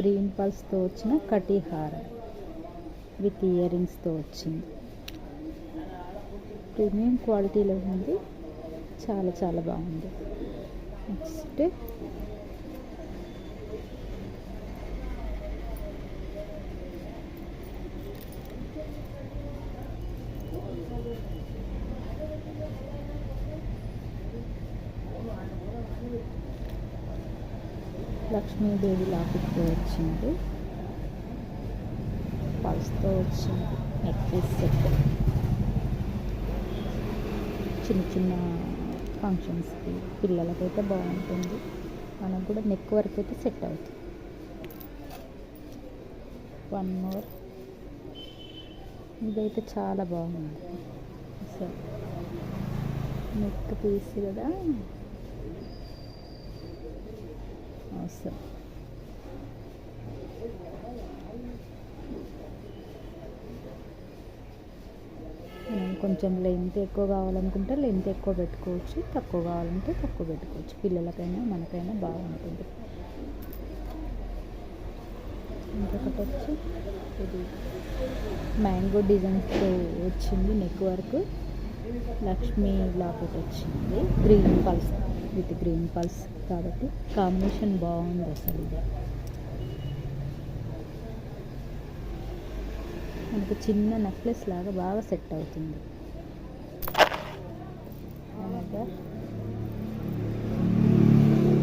Green పల్స్తో వచ్చిన కటిహారం. With ear రింగ్స్తో వచ్చింది. Premium క్వాలిటీలో ఉంది. చాలా చాలా బాగుంది. నెక్స్ట్ లక్ష్మీదేవి లాకెట్తో వచ్చింది. పల్స్తో వచ్చింది. Neck piece set. చిన్న చిన్న ఫంక్షన్స్కి పిల్లలకైతే బాగుంటుంది. మనకు కూడా నెక్ వరకు అయితే సెట్ అవుతుంది. One more. ఇదైతే చాలా బాగుంది. అసలు నెక్ పీస్ కదా. అవసరం కొంచెం లెంత్ ఎక్కువ కావాలనుకుంటే లెంత్ ఎక్కువ పెట్టుకోవచ్చు తక్కువ కావాలంటే తక్కువ పెట్టుకోవచ్చు. పిల్లలకైనా మనకైనా బాగుంటుంది. ఇంకొకటి వచ్చి ఇది మ్యాంగో డిజైన్స్తో వచ్చింది నెక్ వర్క్ లక్ష్మీ లాకెట్ వచ్చింది. Green pearls with green pearls కాబట్టి కాంబినేషన్ బాగుంది అసలు. ఇది మనకు చిన్న నెక్లెస్ లాగా బాగా సెట్ అవుతుంది. అనగా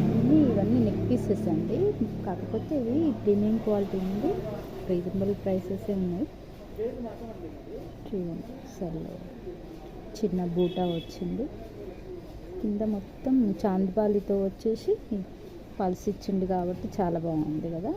ఇవన్నీ ఇవన్నీ నెక్ పీసెస్ అండి. కాకపోతే ఇవి ప్రీమియం క్వాలిటీ ఉంది. రీజనబుల్ ప్రైసెస్ ఉన్నాయి. చూడండి. చిన్న బూటా వచ్చింది. కింద మొత్తం చాందిపాలితో వచ్చేసి పల్స్ ఇచ్చిండు కాబట్టి చాలా బాగుంది కదా.